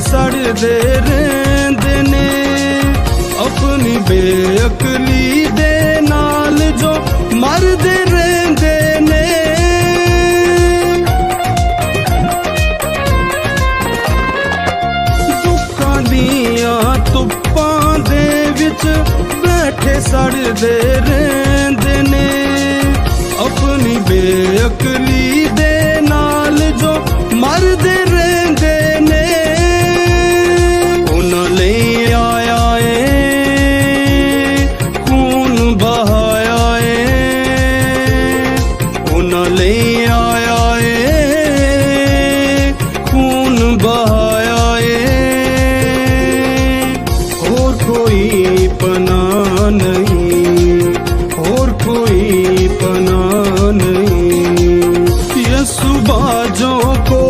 ਸੜਦੇ ਰਹਿੰਦੇ ਨੇ। ਆਪਣੀ ਬੇਅਕਲੀ ਦੇ ਨਾਲ ਜੋ ਮਰਦੇ ਰਹਿੰਦੇ ਨੇ। ਦੁੱਖਾਂ ਦੀਆਂ ਧੁੱਪਾਂ ਦੇ ਵਿੱਚ ਬੈਠੇ ਸੜਦੇ ਰਹਿੰਦੇ ਨੇ। ਆਪਣੀ ਬੇਅਕਲੀ ਦੇ ਨਾ ਲਈ ਆਇਆ ਏ, ਖੂਨ ਬਹਾਇਆ ਏ। ਹੋਰ ਕੋਈ ਪਨਾ ਨਹੀਂ, ਹੋਰ ਕੋਈ ਪਨਾ ਨਹੀਂ। ਯਸੂ ਬਾਜੋ ਕੋ